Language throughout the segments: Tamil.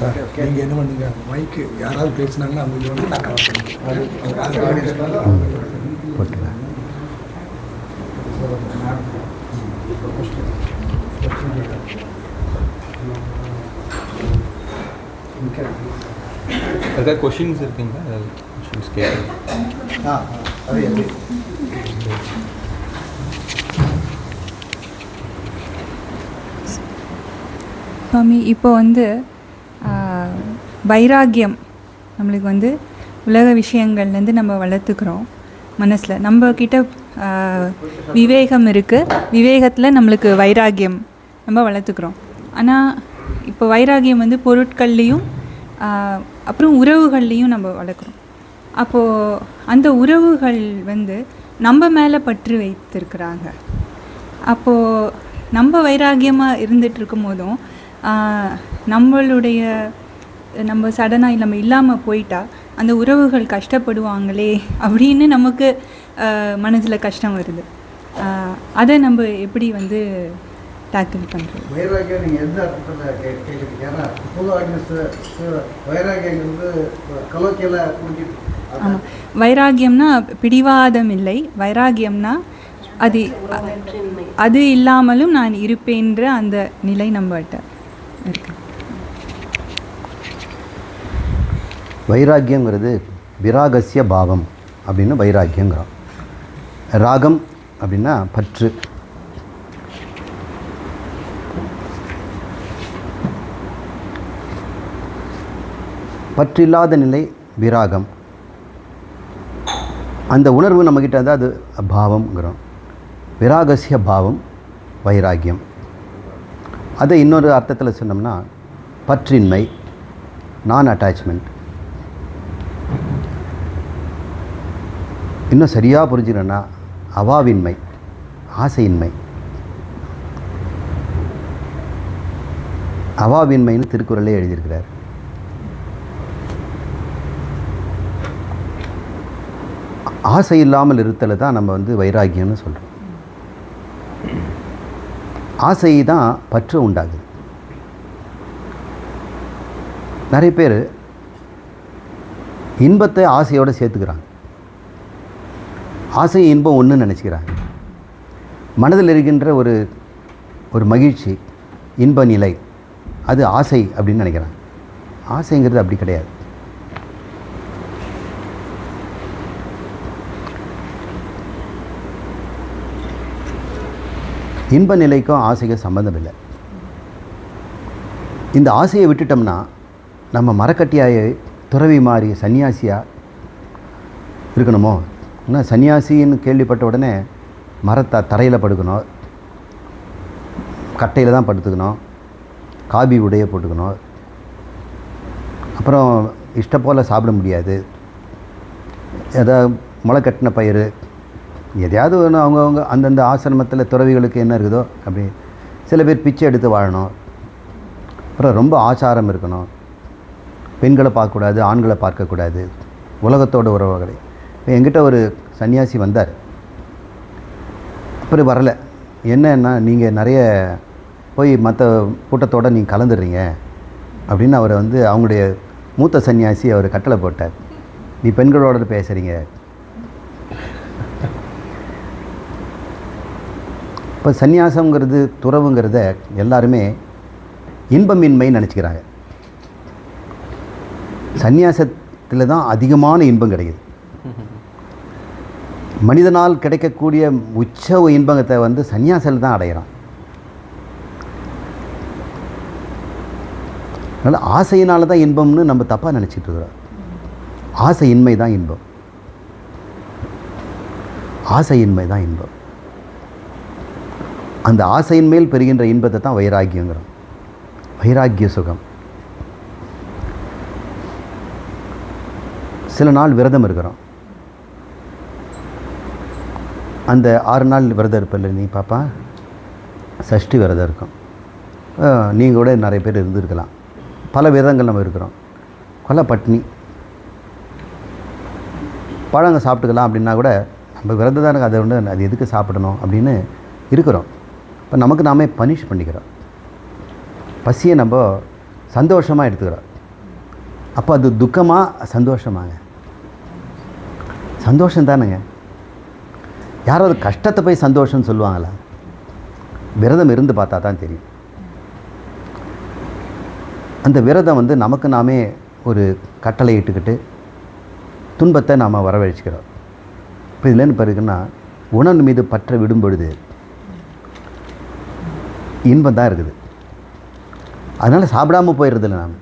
சார். நீங்கள் என்ன பண்ணுங்க மைக்கு யாராவது பேசுனாங்கன்னா இது வந்து நான் கவர் ஏதாவது கொஷின்ஸ் இருக்குங்களா ஏதாவது கொஷின்ஸ் ஆ அது எப்படி சுவாமி இப்போ வந்து வைராக்கியம் நம்மளுக்கு வந்து உலக விஷயங்கள்லேருந்து நம்ம வளர்த்துக்கிறோம் மனசில். நம்மக்கிட்ட விவேகம் இருக்குது விவேகத்தில் நம்மளுக்கு வைராகியம் நம்ம வளர்த்துக்கிறோம். ஆனால் இப்போ வைராகியம் வந்து பொருட்கள்லேயும் அப்புறம் உறவுகள்லேயும் நம்ம வளர்க்குறோம். அப்போது அந்த உறவுகள் வந்து நம்ம மேலே பற்று வைத்திருக்கிறாங்க. அப்போது நம்ம வைராகியமாக இருந்துகிட்டு இருக்கும் போதும் நம்மளுடைய நம்ம சடனாக நம்ம இல்லாமல் போயிட்டா அந்த உறவுகள் கஷ்டப்படுவாங்களே அப்படின்னு நமக்கு மனசில் கஷ்டம் வருது. அதை நம்ம எப்படி வந்து டேக்கிள் பண்ணுறது வைராகியம் நீங்கள் எந்த அர்த்தத்தில் கேட்குறீங்க ஏன்னா பொது ஆடியன்ஸ் வைராகியங்கிறது கலோக்கியில் புரிஞ்சுட்டு ஆமாம் வைராகியம்னா பிடிவாதம் இல்லை. வைராகியம்னா அது அது இல்லாமலும் நான் இருப்பேன்ற அந்த நிலை நம்மகிட்ட இருக்கு வைராக்கியங்கிறது விராகசிய பாவம் அப்படின்னு வைராக்கியங்கிறோம் ராகம் அப்படின்னா பற்று. பற்றில்லாத நிலை விராகம். அந்த உணர்வு நம்மக்கிட்ட இருந்தால் அது பாவம்ங்கிறோம் விராகசிய பாவம் வைராக்கியம். அதை இன்னொரு அர்த்தத்தில் சொன்னோம்னா பற்றின்மை நான் அட்டாச்மெண்ட் இன்னும் சரியாக புரிஞ்சுக்கணுன்னா அவாவின்மை ஆசையின்மை. அவாவின்மைன்னு திருக்குறளே எழுதியிருக்கிறார். ஆசை இல்லாமல் இருத்தலை தான் நம்ம வந்து வைராகியம்னு சொல்கிறோம் ஆசை தான் பற்று உண்டாகுது. நிறைய பேர் இன்பத்தை ஆசையோடு சேர்த்துக்கிறாங்க. ஆசை இன்பம் ஒன்று நினச்சிக்கிறாங்க. மனதில் இருக்கின்ற ஒரு ஒரு மகிழ்ச்சி இன்ப நிலை அது ஆசை அப்படின்னு நினைக்கிறாங்க. ஆசைங்கிறது அப்படி கிடையாது. இன்ப நிலைக்கும் ஆசைக்கும் சம்மந்தம் இல்லை. இந்த ஆசையை விட்டுட்டோம்னா நம்ம மரக்கட்டியாக துறவி மாறி சன்னியாசியாக இருக்கணுமோ? ஆனால் சன்னியாசின்னு கேள்விப்பட்ட உடனே மரத்தை தரையில் படுக்கணும். கட்டையில் தான் படுத்துக்கணும். காபி உடைய போட்டுக்கணும். அப்புறம் இஷ்டம் போல் சாப்பிட முடியாது. ஏதாவது முளை கட்டின பயிர் எதையாவது ஒன்று அவங்கவுங்க அந்தந்த ஆசிரமத்தில் துறவிகளுக்கு என்ன இருக்குதோ அப்படி சில பேர் பிச்சை எடுத்து வாழணும். அப்புறம் ரொம்ப ஆச்சாரம் இருக்கணும். பெண்களை பார்க்கக்கூடாது ஆண்களை பார்க்கக்கூடாது. உலகத்தோட உறவுகளை. இப்போ எங்கிட்ட ஒரு சன்னியாசி வந்தார். அப்புறம் வரலை. என்னன்னா நீங்கள் நிறைய போய் மற்ற கூட்டத்தோடு நீங்கள் கலந்துடுறீங்க அப்படின்னு அவரை வந்து அவங்களுடைய மூத்த சன்னியாசி அவர் கட்டளை போட்டார். நீ பெண்களோட பேசுகிறீங்க இப்போ சந்நியாசங்கிறது துறவுங்கிறத எல்லாருமே இன்பமின்மை நினச்சிக்கிறாங்க. சந்நியாசத்தில் தான் அதிகமான இன்பம் கிடைக்குது. மனிதனால் கிடைக்கக்கூடிய உச்ச இன்பத்தை வந்து சன்னியாசியில் தான் அடையிறான் அதனால் ஆசையினால தான் இன்பம்னு நம்ம தப்பாக நினச்சிட்டு இருக்கிறோம். ஆசையின்மை தான் இன்பம். ஆசையின்மை தான் இன்பம். அந்த ஆசையின் மேல் பெறுகின்ற இன்பத்தை தான் வைராக்கியங்கிறோம். வைராக்கிய சுகம். சில நாள் விரதம் இருக்கிறோம். அந்த ஆறு நாள் விரதம் இருப்பில்ல நீ பாப்பா? சஷ்டி விரதம் இருக்கும். நீங்கள் கூட நிறைய பேர் இருந்திருக்கலாம். பல விரதங்கள் நம்ம இருக்கிறோம். கொலை பட்னி பழங்க சாப்பிட்டுக்கலாம் அப்படின்னா கூட நம்ம விரதம் தானே அதை வந்து அது எதுக்கு சாப்பிடணும் அப்படின்னு இருக்கிறோம். இப்போ நமக்கு நாமே பனிஷ் பண்ணிக்கிறோம். பசியை நம்ம சந்தோஷமாக எடுத்துக்கிறோம். அப்போ அது துக்கமாக சந்தோஷமாங்க. சந்தோஷம் தானுங்க. யாராவது கஷ்டத்தை போய் சந்தோஷம்னு சொல்லுவாங்களா? விரதம் இருந்து பார்த்தா தான் தெரியும். அந்த விரதம் வந்து நமக்கு நாமே ஒரு கட்டளை இட்டுக்கிட்டு துன்பத்தை நாம் வரவழைச்சிக்கிறோம். இப்போ இதில் என்ன பாருக்குன்னா உணவு மீது பற்ற விடும் பொழுது இன்பம் தான் இருக்குது. அதனால் சாப்பிடாம போயிடுறதில்ல நாம்.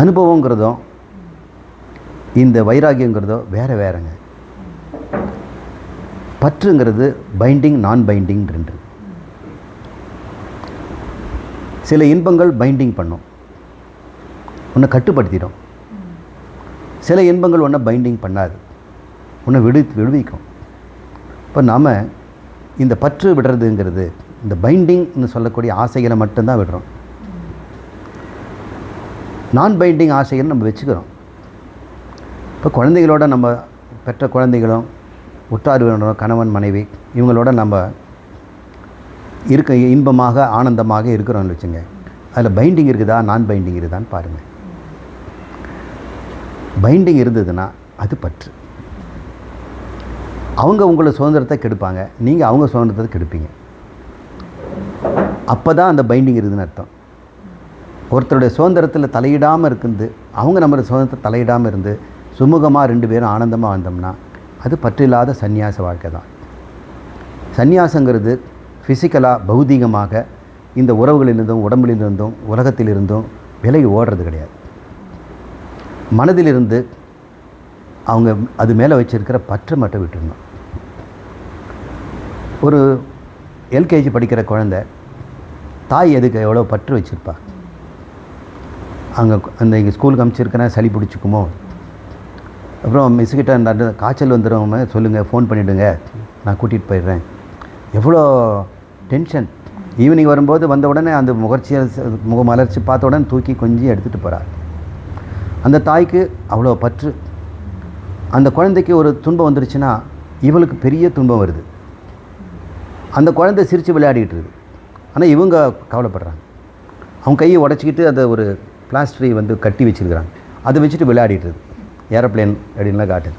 அனுபவங்கிறதும் இந்த வைராகியங்கிறதோ வேறு வேறங்க. பற்றுங்கிறது பைண்டிங் நான் பைண்டிங் ரெண்டு. சில இன்பங்கள் பைண்டிங் பண்ணும். உன்னை கட்டுப்படுத்திடும். சில இன்பங்கள் ஒன்றை பைண்டிங் பண்ணாது. உன்னை விடு விடுவிக்கும். இப்போ நாம் இந்த பற்று விடுறதுங்கிறது இந்த பைண்டிங்னு சொல்லக்கூடிய ஆசைகளை மட்டும்தான் விடுறோம். நான் பைண்டிங் ஆசைகள் நம்ம வச்சுக்கிறோம். இப்போ குழந்தைகளோட நம்ம பெற்ற குழந்தைகளும் உற்றார் கணவன் மனைவி இவங்களோட நம்ம இருக்க இன்பமாக ஆனந்தமாக இருக்கிறோம்னு வச்சுங்க. அதில் பைண்டிங் இருக்குதா நான் பைண்டிங் இருக்குதான்னு பாருங்கள் பைண்டிங் இருந்ததுன்னா அது பற்று. அவங்க உங்களை சுதந்திரத்தை கெடுப்பாங்க. நீங்கள் அவங்க சுதந்திரத்தை கெடுப்பீங்க. அப்போ தான் அந்த பைண்டிங் இருக்குதுன்னு அர்த்தம். ஒருத்தருடைய சுதந்திரத்தில் தலையிடாமல் இருக்குது அவங்க நம்ம சுதந்திரத்தை தலையிடாமல் இருந்து சுமூகமாக ரெண்டு பேரும் ஆனந்தமாக வந்தோம்னா அது பற்றில்லாத சந்நியாச வாழ்க்கை தான். சந்நியாசங்கிறது ஃபிசிக்கலாக பௌதீகமாக இந்த உறவுகளிலிருந்தும் உடம்பிலிருந்தும் உலகத்திலிருந்தும் விலகி ஓடுறது கிடையாது. மனதிலிருந்து அவங்க அது மேலே வச்சுருக்கிற பற்று மட்டும் விட்டுடணும். ஒரு எல்கேஜி படிக்கிற குழந்தை தாய் எதுக்கு எவ்வளோ பற்று வச்சுருப்பா? அங்கே அந்த இங்கே ஸ்கூலுக்கு அனுப்பிச்சிருக்கிறேன் சளி பிடிச்சிக்குமோ? அப்புறம் மிஸ்கிட்ட அந்த காய்ச்சல் வந்துடுவோமே சொல்லுங்கள் ஃபோன் பண்ணிவிடுங்க நான் கூட்டிகிட்டு போயிடுறேன். எவ்வளோ டென்ஷன் ஈவினிங் வரும்போது வந்த உடனே அந்த முகர்ச்சியை முக மலர்ச்சி பார்த்த உடனே தூக்கி கொஞ்சி எடுத்துகிட்டு போகிறார் அந்த தாய்க்கு அவ்வளோ பற்று. அந்த குழந்தைக்கு ஒரு துன்பம் வந்துருச்சுன்னா இவளுக்கு பெரிய துன்பம் வருது. அந்த குழந்தை சிரித்து விளையாடிக்கிட்டு இருக்குது. ஆனால் இவங்க கவலைப்படுறாங்க. அவங்க கையை உடச்சிக்கிட்டு அதை ஒரு பிளாஸ்டரை வந்து கட்டி வச்சிருக்கிறாங்க. அதை வச்சுட்டு விளையாடிட்டு ஏரோப்ளேன் அப்படின்லாம் காட்டுது.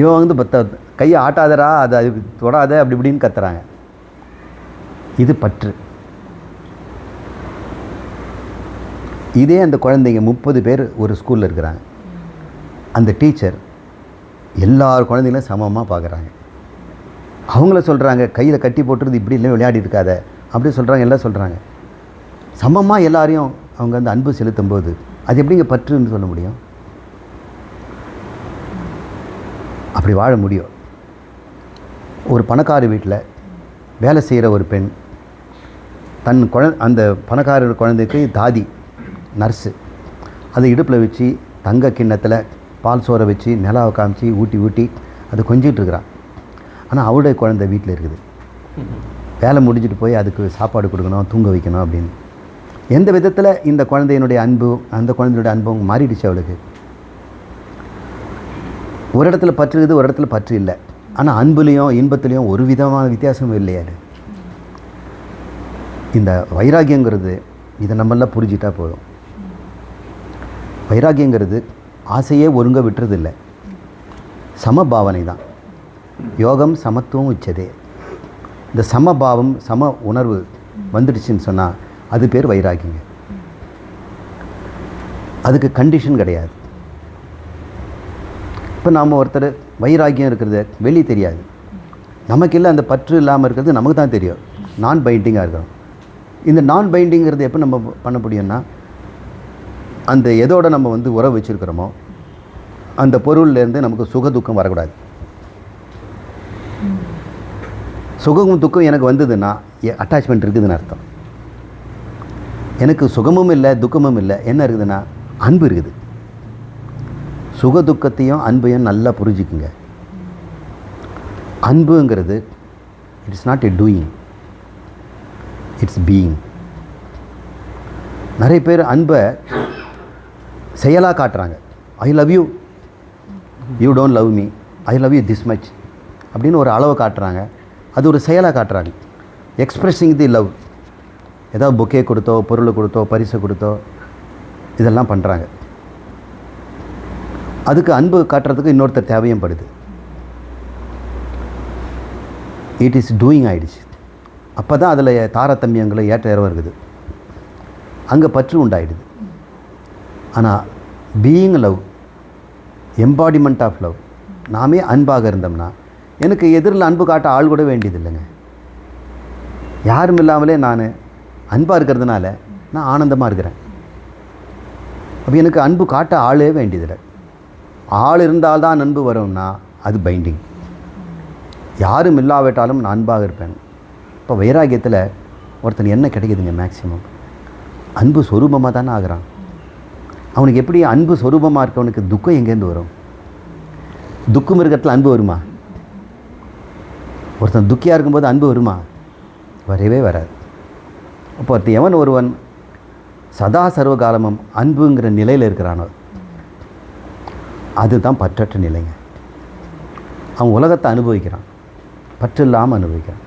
இவன் வந்து பத்த கையை ஆட்டாதடா அதை அது தொடாத அப்படி இப்படின்னு கத்துறாங்க. இது பற்று. இதே அந்த குழந்தைங்க முப்பது பேர் ஒரு ஸ்கூலில் இருக்கிறாங்க. அந்த டீச்சர் எல்லார் குழந்தைங்களும் சமமாக பார்க்குறாங்க அவங்கள சொல்கிறாங்க கையில் கட்டி போட்டுறது இப்படி இல்லை விளையாடி இருக்காத அப்படி சொல்கிறாங்க எல்லாம் சொல்கிறாங்க சமமாக எல்லாரையும் அவங்க வந்து அன்பு செலுத்தும் போது அது எப்படிங்க பற்றுன்னு சொல்ல முடியும்? அப்படி வாழ முடியும். ஒரு பணக்கார வீட்டில் வேலை செய்கிற ஒரு பெண் தன் குழ அந்த பணக்காரர் குழந்தைக்கு தாதி நர்ஸு. அதை இடுப்பில் வச்சு தங்க கிண்ணத்தில் பால் சோறை வச்சு நிலாவை காமிச்சு ஊட்டி ஊட்டி அது கொஞ்சிகிட்ருக்குறான் ஆனால் அவருடைய குழந்தை வீட்டில் இருக்குது. வேலை முடிஞ்சிட்டு போய் அதுக்கு சாப்பாடு கொடுக்கணும் தூங்க வைக்கணும் அப்படின்னு. எந்த விதத்தில் இந்த குழந்தையினுடைய அன்பு அந்த குழந்தையுடைய அன்பும் மாறிடுச்சு அவளுக்கு. ஒரு இடத்துல பற்று இருக்குது ஒரு இடத்துல பற்று இல்லை. ஆனால் அன்புலேயும் இன்பத்துலேயும் ஒரு விதமான வித்தியாசமும் இல்லையா இந்த வைராகியங்கிறது இதை நம்மளாம் புரிஞ்சிட்டா போதும். வைராகியங்கிறது ஆசையே ஒருங்க விட்டுறதில்லை. சமபாவனை தான். யோகம் சமத்துவம் உச்சதே. இந்த சமபாவம் சம உணர்வு வந்துடுச்சுன்னு சொன்னால் அது பேர் வைராகியங்க அதுக்கு கண்டிஷன் கிடையாது. இப்போ நாம் ஒருத்தர் வைராகியம் இருக்கிறது வெளியே தெரியாது. நமக்கு இல்லை அந்த பற்று இல்லாமல் இருக்கிறது நமக்கு தான் தெரியும். நான் பைண்டிங்காக இருக்கிறோம் இந்த நான் பைண்டிங்கிறது எப்போ நம்ம பண்ண முடியும்னா அந்த எதோட நம்ம வந்து உறவு வச்சுருக்கிறோமோ அந்த பொருள்லேருந்து நமக்கு சுக துக்கம் வரக்கூடாது. சுகமும் துக்கம் எனக்கு வந்ததுன்னா அட்டாச்மெண்ட் இருக்குதுன்னு அர்த்தம். எனக்கு சுகமும் இல்லை துக்கமும் இல்லை என்ன இருக்குதுன்னா அன்பு இருக்குது. சுக துக்கத்தையும் அன்பையும் நல்லா புரிஞ்சுக்குங்க. அன்புங்கிறது it's not a doing it's being நிறைய பேர் அன்பை செயலாக காட்டுறாங்க. I love you you don't love me I love you this much அப்படின்னு ஒரு அளவை காட்டுறாங்க. அது ஒரு செயலாக காட்டுறாங்க. எக்ஸ்ப்ரெஸிங் தி லவ் ஏதாவது பொக்கே கொடுத்தோ பொருள் கொடுத்தோ பரிசு கொடுத்தோ இதெல்லாம் பண்ணுறாங்க அதுக்கு அன்பு காட்டுறதுக்கு இன்னொருத்தர் தேவையும் படுது. இட் இஸ் டூயிங் ஆகிடுச்சு அப்போ தான் அதில் தாரதமியங்களை ஏற்ற இறவ இருக்குது. அங்கே பற்று உண்டாயிடுது. ஆனால் being love embodiment of love நாமே அன்பாக இருந்தோம்னா எனக்கு எதிரில் அன்பு காட்ட ஆள் கூட வேண்டியது இல்லைங்க யாரும் இல்லாமலே நான் அன்பாக இருக்கிறதுனால நான் ஆனந்தமாக இருக்கிறேன். அப்போ எனக்கு அன்பு காட்ட ஆளே வேண்டியதில்லை. ஆள் இருந்தால் தான் அன்பு வரும்னா அது பைண்டிங் யாரும் இல்லாவிட்டாலும் நான் அன்பாக இருப்பேன். இப்போ வைராகியத்தில் ஒருத்தன் என்ன கிடைக்குதுங்க மேக்ஸிமம் அன்பு சொரூபமாக தானே ஆகிறான். அவனுக்கு எப்படி அன்பு சொரூபமாக இருக்கவனுக்கு துக்கம் எங்கேருந்து வரும்? துக்கம் இருக்கிறதுல அன்பு வருமா? ஒருத்தன் துக்கியாக இருக்கும்போது அன்பு வருமா? வரவே வராது. அப்போ ஒருத்தன் எவன் ஒருவன் சதா சர்வகாலமும் அன்புங்கிற நிலையில் இருக்கிறானோ அதுதான் பற்றற்ற நிலைங்க. அவன் உலகத்தை அனுபவிக்கிறான். பற்று இல்லாமல் அனுபவிக்கிறான்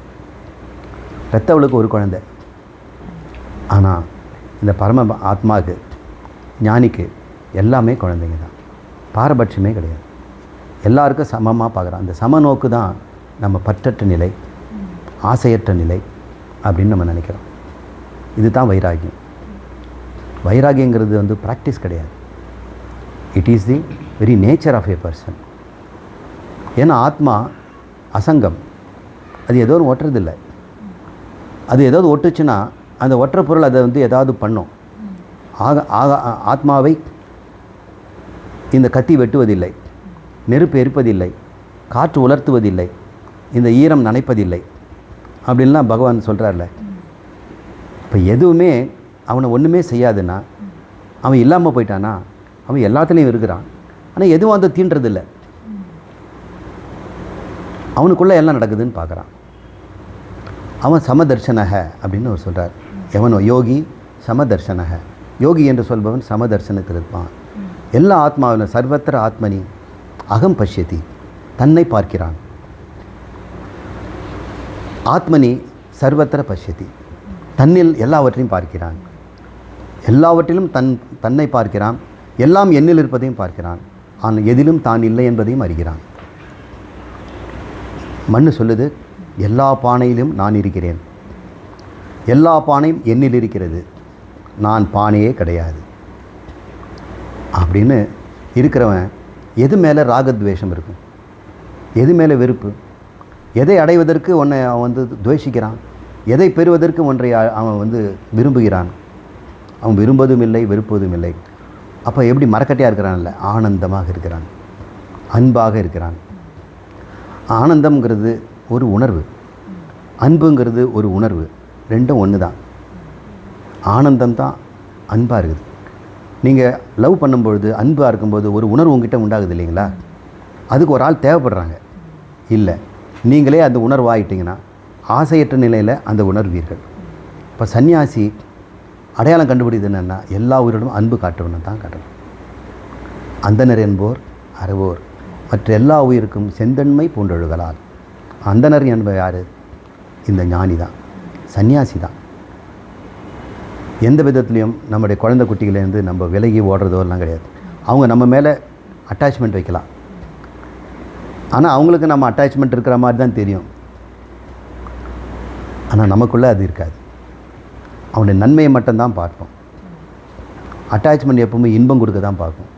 பெத்தவளுக்கு ஒரு குழந்தை. ஆனால் இந்த பரம ஆத்மாவுக்கு ஞானிக்கு எல்லாமே குழந்தைங்க தான். பாரபட்சமே கிடையாது. எல்லாருக்கும் சமமாக பார்க்குறான். அந்த சம நோக்கு தான் நம்ம பற்றற்ற நிலை ஆசையற்ற நிலை அப்படின்னு நம்ம நினைக்கிறோம். இதுதான் வைராகியம். வைராகியங்கிறது வந்து ப்ராக்டிஸ் கிடையாது. It is the very nature of a person ஏன்னா ஆத்மா அசங்கம். அது ஏதோ ஒன்று ஒட்டுறதில்லை. அது ஏதாவது ஒட்டுச்சுன்னா அந்த ஒட்டுற பொருள் அதை வந்து ஏதாவது பண்ணும். ஆக ஆக ஆத்மாவை இந்த கத்தி வெட்டுவதில்லை. நெருப்பு எரிப்பதில்லை. காற்று உலர்த்துவதில்லை. இந்த ஈரம் நனைப்பதில்லை. அப்படின்லாம் பகவான் சொல்கிறார்ல இப்போ எதுவுமே அவனை ஒன்றுமே செய்யாதுன்னா அவன் இல்லாமல் போயிட்டானா? அவன் எல்லாத்துலேயும் இருக்கிறான். ஆனால் எதுவும் வந்து தீன்றதில்லை. அவனுக்குள்ளே எல்லாம் நடக்குதுன்னு பார்க்குறான். அவன் சமதர்சனக அப்படின்னு அவர் சொல்கிறார் எவனோ? யோகி சமதர்சனக யோகி என்று சொல்பவன் சமதர்சனத்தில் இருப்பான். எல்லா ஆத்மாவிலும் சர்வத்திர ஆத்மனி அகம் பஷ்யதி தன்னை பார்க்கிறான். ஆத்மனி சர்வத்திர பஷ்யதி தன்னில் எல்லாவற்றையும் பார்க்கிறான். எல்லாவற்றிலும் தன் தன்னை பார்க்கிறான். எல்லாம் என்னில் இருப்பதையும் பார்க்கிறான். ஆனால் எதிலும் தான் இல்லை என்பதையும் அறிகிறான். மண்ணு சொல்லுது எல்லா பானையிலும் நான் இருக்கிறேன். எல்லா பானையும் என்னில் இருக்கிறது. நான் பானையே கிடையாது. அப்படின்னு இருக்கிறவன் எது மேலே ராகத்வேஷம் இருக்கும்? எது மேலே வெறுப்பு? எதை அடைவதற்கு உன்னை அவன் வந்து துவேஷிக்கிறான்? எதை பெறுவதற்கு ஒன்றை அவன் வந்து விரும்புகிறான்? அவன் விரும்புவதும் இல்லை வெறுப்பதும் இல்லை. அப்போ எப்படி மரக்கட்டையாக இருக்கிறான்ல? ஆனந்தமாக இருக்கிறான். அன்பாக இருக்கிறான். ஆனந்தம்ங்கிறது ஒரு உணர்வு. அன்புங்கிறது ஒரு உணர்வு. ரெண்டும் ஒன்று தான் ஆனந்தம் தான் அன்பாக இருக்குது. நீங்கள் லவ் பண்ணும்பொழுது அன்பாக இருக்கும்போது ஒரு உணர்வு உங்ககிட்ட உண்டாகுது இல்லைங்களா? அதுக்கு ஒரு ஆள் தேவைப்படுறாங்க. இல்லை. நீங்களே அந்த உணர்வாயிட்டீங்கன்னா ஆசையற்ற நிலையில் அந்த உணர்வீர்கள். இப்போ சன்னியாசி அடையாளம் கண்டுபிடிது என்னென்னா எல்லா உயிரிடமும் அன்பு காட்டுவன்னு தான் காட்டணும் அந்தனர் என்போர் அறவோர். மற்ற எல்லா உயிருக்கும் செந்தன்மை பூண்டொழுகலால். அந்தனர் என்பவர் யார்? இந்த ஞானி தான். சன்னியாசி தான். எந்த விதத்துலேயும் நம்முடைய குழந்தை குட்டிகளேருந்து நம்ம விலகி ஓடுறதோ எல்லாம் கிடையாது. அவங்க நம்ம மேலே அட்டாச்மெண்ட் வைக்கலாம். ஆனால் அவங்களுக்கு நம்ம அட்டாச்மெண்ட் இருக்கிற மாதிரி தான் தெரியும். ஆனால் நமக்குள்ளே அது இருக்காது. அவனுடைய நன்மையை மட்டும்தான் பார்ப்போம். அட்டாச்மெண்ட் எப்பவுமே இன்பம் கொடுக்க தான் பார்க்கும்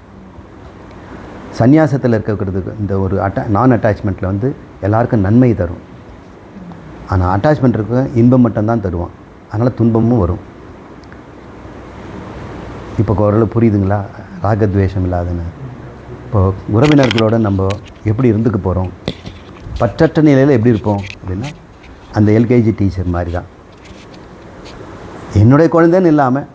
சந்நியாசத்தில் இருக்கிறதுக்கு இந்த ஒரு அட்டா நான் அட்டாச்மெண்ட்டில் வந்து எல்லாருக்கும் நன்மை தரும். ஆனால் அட்டாச்மெண்ட் இருக்க இன்பம் மட்டும்தான் தருவான். அதனால் துன்பமும் வரும். இப்போ ஓரளவு புரியுதுங்களா? ராகத்வேஷம் இல்லாதுன்னு. இப்போ உறவினர்களோட நம்ம எப்படி இருந்துக்க போகிறோம் பற்றற்ற நிலையில் எப்படி இருப்போம்? அப்படின்னா அந்த எல்கேஜி டீச்சர் மாதிரி தான். என்னுடைய குழந்தைன்னு இல்லாமல்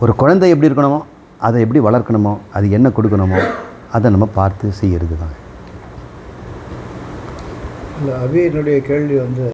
ஒரு குழந்தை எப்படி இருக்கணுமோ அதை எப்படி வளர்க்கணுமோ அது என்ன கொடுக்கணுமோ அதை நம்ம பார்த்து செய்கிறது தான் இல்லை என்னுடைய கேள்வி வந்து